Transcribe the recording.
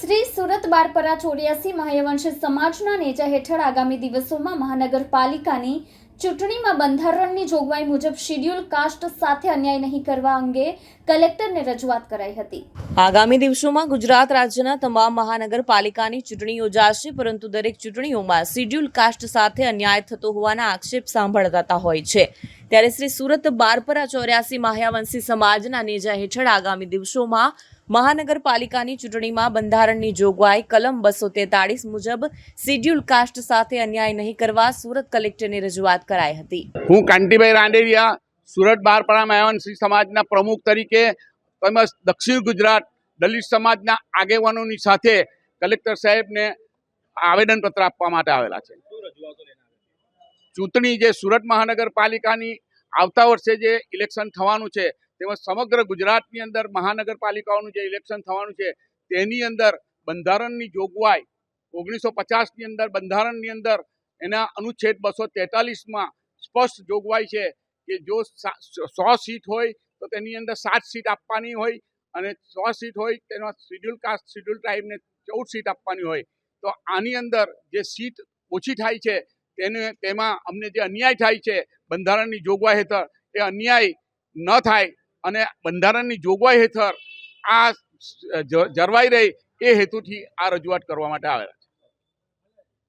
શ્રી સુરત બારપરા ચોર્યાસી મહાયવંશ સમાજના નેજા હેઠળ આગામી દિવસોમાં મહાનગરપાલિકાની ચૂંટણીમાં બંધારણની જોગવાઈ મુજબ શિડ્યુલ કાસ્ટ સાથે અન્યાય નહીં કરવા અંગે કલેક્ટરને રજૂઆત કરાઈ હતી. આગામી દિવસોમાં ગુજરાત રાજ્યના તમામ મહાનગરપાલિકાની ચૂંટણી યોજાશે, પરંતુ દરેક ચૂંટણીઓમાં શિડ્યુલ કાસ્ટ સાથે અન્યાય થતો હોવાના આક્ષેપ સાંભળતા હોય છે. ત્યારે શ્રી સુરત બારપરા ચોર્યાસી માહ્યાવંશી સમાજના નેજા હેઠળ આગામી દિવસોમાં મહાનગરપાલિકાની ચૂંટણીમાં બંધારણની જોગવાઈ કલમ બસો તેતાળીસ મુજબ શિડ્યુલ કાસ્ટ સાથે અન્યાય નહીં કરવા સુરત કલેક્ટરને રજૂઆત કરાઈ હતી. હું કાંતિભાઈ રાંડેરિયા, સુરત બારપરા માયાવંશી સમાજના પ્રમુખ તરીકે તેમજ દક્ષિણ ગુજરાત દલિત સમાજના આગેવાનોની સાથે કલેક્ટર સાહેબને આવેદનપત્ર આપવા માટે આવેલા છે. ચૂંટણી જે સુરત મહાનગરપાલિકાની આવતા વર્ષે જે ઇલેક્શન થવાનું છે, તેમજ સમગ્ર ગુજરાતની અંદર મહાનગરપાલિકાઓનું જે ઇલેક્શન થવાનું છે, તેની અંદર બંધારણની જોગવાઈ, ઓગણીસો પચાસની અંદર બંધારણની અંદર એના અનુચ્છેદ બસો તેતાલીસમાં સ્પષ્ટ જોગવાઈ છે કે જો સો સીટ હોય તો તેની અંદર સાત સીટ આપવાની હોય અને સો સીટ હોય તેમાં શિડ્યુલ કાસ્ટ, શિડ્યુલ ટ્રાઇબને ચૌદ સીટ આપવાની હોય. તો આની અંદર જે સીટ ઓછી થાય છે તેને તેમાં અમને જે અન્યાય થાય છે, બંધારણની જોગવાઈ હેઠળ, એ અન્યાય ન થાય અને બંધારણની જોગવાઈ હેઠળ આ જળવાઈ રહે એ હેતુથી આ રજૂઆત કરવા માટે આવેલા.